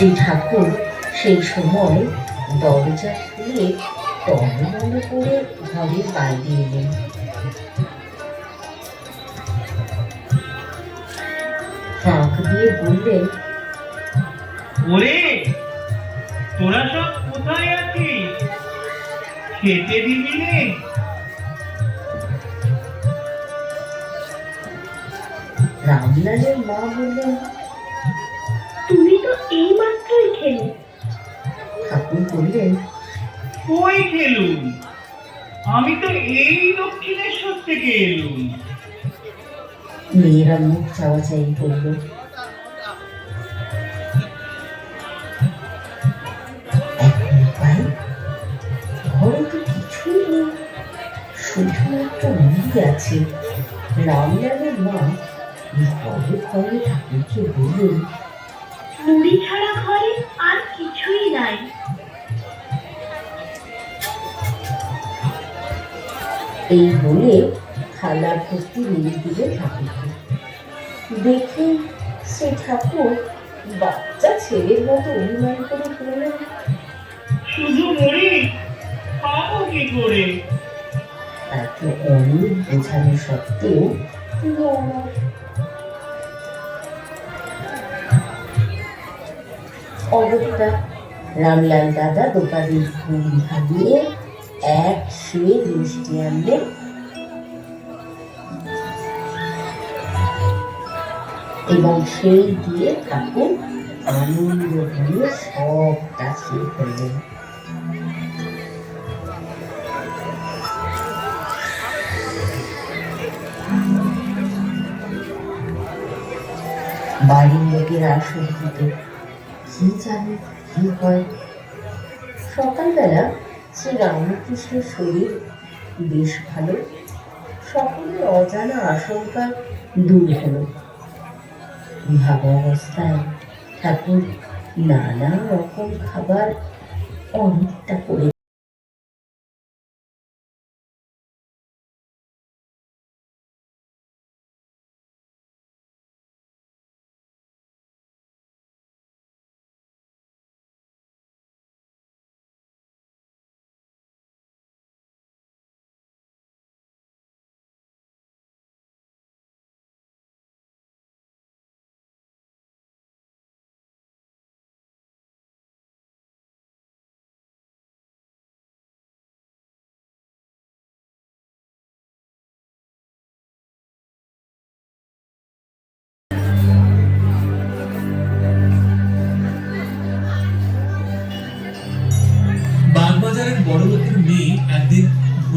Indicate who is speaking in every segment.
Speaker 1: শ্রী ঠাকুর সেই সময় দরজা খুলে টনমনে করে ঘরের বাইরে এলেন ফাঁক দিয়ে বললেন
Speaker 2: ওরে তোরা সব কোথায় আছিস? খেতে দিবি রে
Speaker 1: রামলালের মা বললেন
Speaker 3: মাত্রই
Speaker 1: ঠাকুর বললেন
Speaker 2: কই খেলুম? আমি তো এই দক্ষিণেশ্বর থেকে এলুম।
Speaker 1: মেয়েরা মুখ চাওয়াচাই করল। এখন উপায় তো কিছুই নেই। শুধু একটা মুড়ি আছে। রামলালের মা ঘরে ঘরে ঠাকুরকে বললেন
Speaker 3: মুড়ি ছাড়া ঘরে নাই।
Speaker 1: এই বলে থালা ভর্তি নিয়ে দিলে ঠাকুরকে দেখে সে ঠাকুর বাচ্চা ছেলের মতো অভিমান করে বললেন
Speaker 2: শুধু খাব কি করে?
Speaker 1: তাকে অনেক বোঝানো সত্ত্বেও তিনি আমার অগত্যা রামলাল দাদা দোকানের ঘুম ভাবিয়ে এক শুয়ে মিষ্টি আনলেন এবং সেই দিয়ে ঠাকুর আনন্দ দিয়ে সবটা খেয়ে ফেললেন বাড়ির লোকেরা আশঙ্কিত কি জানে হয় সকালবেলা শ্রী রামকৃষ্ণের শরীর বেশ ভালো। সকলের অজানা আশঙ্কা দূর হল। ভাবা অবস্থায় ঠাকুর নানা রকম খাবার অনেকটা করে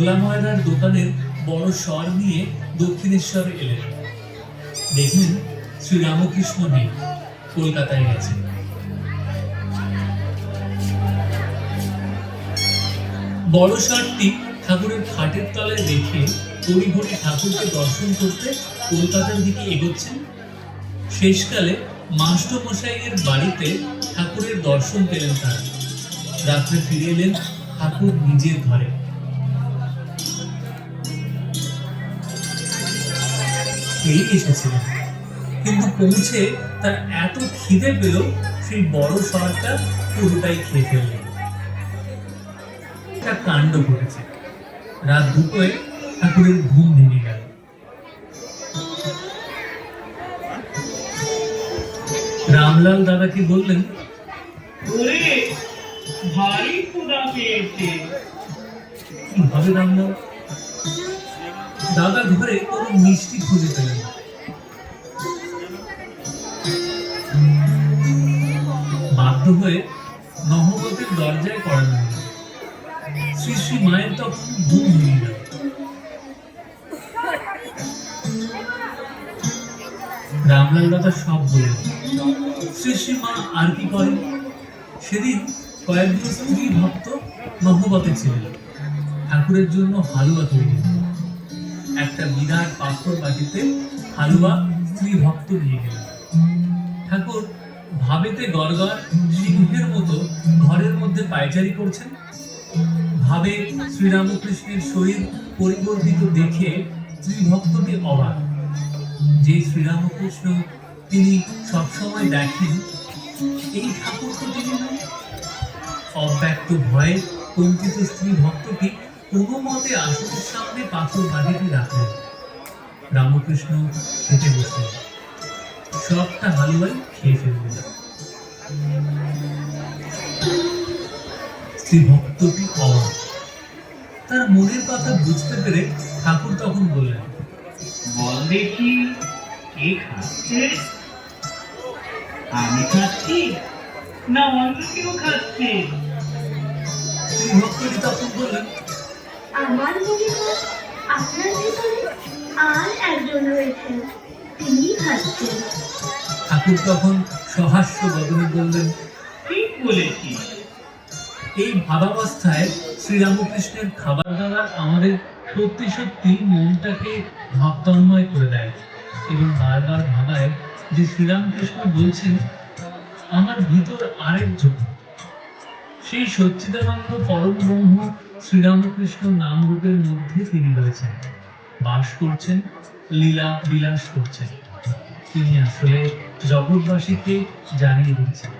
Speaker 4: ভোলা ময়নার দোকানের বড় স্বর নিয়ে দক্ষিণেশ্বর এলেন। দেখলেন শ্রী রামকৃষ্ণ নেই, কলকাতায় গেছে বড় ষাটটি ঠাকুরের খাটের তলায় রেখে তড়িঘড়ি ঠাকুরকে দর্শন করতে কলকাতার দিকে এগোচ্ছেন। শেষকালে মাস্টমশাইয়ের বাড়িতে ঠাকুরের দর্শন পেলেন তারা। রাত্রে ফিরে এলেন ঠাকুর নিজের ঘরে। এই এসেছিলেন। কিন্তু পৌঁছে তার এত খিদে পেল সেই বড় শহরটা পুরোটাই খেয়ে ফেললেন। একটা কাণ্ড ঘটেছে। রাত দুটোয় ঠাকুরের ঘুম ভেঙে গেল। রামলাল দাদাকে বললেন
Speaker 2: ওরে ভারী ক্ষুধা পেয়েছে।
Speaker 4: কীভাবে রামলাল? দাদা ঘরে কোনো মিষ্টি খুঁজে পেলেন বাধ্য হয়ে নহবতের দরজায় করা হলো। শ্রী শ্রী মায়ের তখন ঘুম ভেঙে গেল। রামলাল দাদা সব বললেন। শ্রী শ্রী মা আর কি করেন? সেদিন কয়েকজন স্ত্রী ভক্ত নহবতে ছিলেন। ঠাকুরের জন্য হালুয়া তৈরি। হলো। একটা বিরাট পাথর বাটিতে হালুয়া স্ত্রী ভক্ত নিয়ে গেলেন ঠাকুর, ভাবেতে গড়গড় সিংহের মতো ঘরের মধ্যে পায়চারি করছেন। ভাবে শ্রীরামকৃষ্ণের শরীর পরিবর্তিত দেখে স্ত্রী ভক্তটি অবাক। যে শ্রীরামকৃষ্ণ তিনি সবসময় দেখেন, এই ঠাকুর তো তিনি অব্যক্ত ভয়ে কঙ্কিত স্ত্রী ভক্তটি কোনো মতে আসনের সামনে পাথর বাড়িটি রাখলেন রামকৃষ্ণ খেতে বসলেন। সবটা হালুয়াই খেয়ে ফেললেন। ভক্তটি অবাক তার মনের কথা বুঝতে পেরে ঠাকুর তখন বললেন
Speaker 2: বল দেখি কে খাচ্ছে? আমি খাচ্ছি না অন্য কেউ খাচ্ছে?
Speaker 4: স্ত্রী ভক্তটি তখন বললেন
Speaker 3: আমার মনে আপনার ভিতরে আর একজন রয়েছেন। তিনি খাচ্ছেন
Speaker 4: ঠাকুর তখন সহাস্য বদনে বললেন
Speaker 2: ঠিক বলেছিস
Speaker 4: এই ভাবাবস্থায় শ্রীরামকৃষ্ণের খাবার দাবার আমাদের সত্যি সত্যি মনটাকে ভাবতন্ময় করে দেয়। এবং বারবার ভাবায় যে শ্রীরামকৃষ্ণ বলছেন আমার ভিতর আরেকজন। সেই সচ্চিদানন্দ পরম ব্রহ্ম শ্রীরামকৃষ্ণ নাম রূপের মধ্যে তিনি রয়েছেন। বাস করছেন, লীলা বিলাস করছেন। তিনি আসলে জগৎবাসীকে জানিয়ে দিচ্ছেন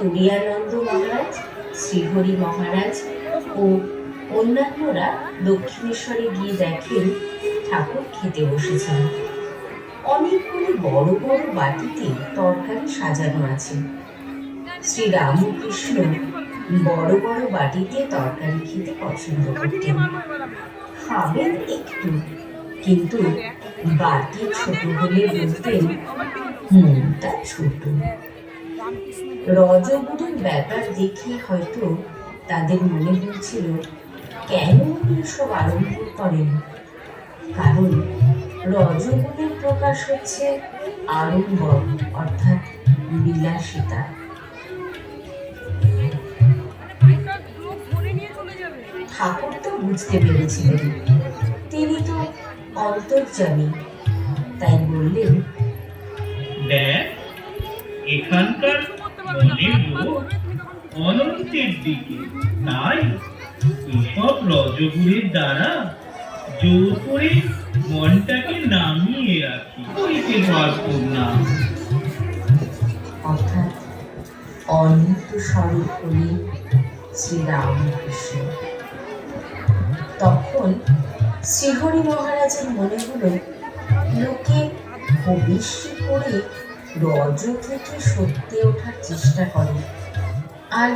Speaker 1: স্বামী মহারাজ, শ্রীহরি মহারাজ ও অন্যান্যরা দক্ষিণেশ্বরে গিয়ে দেখেন ঠাকুর খেতে বসেছেন। অনেকগুলি বড় বড় বাটিতে তরকারি সাজানো আছে। শ্রী রামকৃষ্ণ বড় বড় বাটিতে তরকারি খেতে পছন্দ করতেন। খাবেন একটু, কিন্তু বাটি ছোট হলে বলতেন, মনটা ছোট। রজগুলির ব্যাপার দেখে হয়তো তাদের মনে হয়েছিল, কেন সব আরম্ভ করেন? কারণ রজগুলির প্রকাশ হচ্ছে আড়ম্বর অর্থাৎ বিলাসিতা। ঠাকুর তো বুঝতে পেরেছিলেন, তিনি তো অন্তর্জামী, তাই বললেন
Speaker 2: এখানকার মনের লোক অনন্তের দিকে। তাই এসব রজগুলির দ্বারা জোর করে মনটাকে নামিয়ে রাখি। বলতে পারব না
Speaker 1: অর্থাৎ অনন্ত স্বরূপ হলেন শ্রীরামকৃষ্ণ। তখন শ্রীহরি মহারাজের মনে হলো লোকে ভবিষ্যৎ করে রজ থেকে সত্যি ওঠার চেষ্টা করে। আর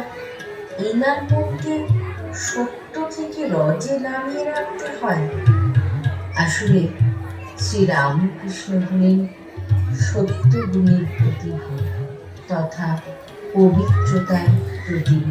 Speaker 1: এনার মনকে সত্য থেকে রজে নামিয়ে রাখতে হয়। আসলে শ্রীরামকৃষ্ণ হলেন সত্য গুণের প্রতীক তথা পবিত্রতার প্রতীক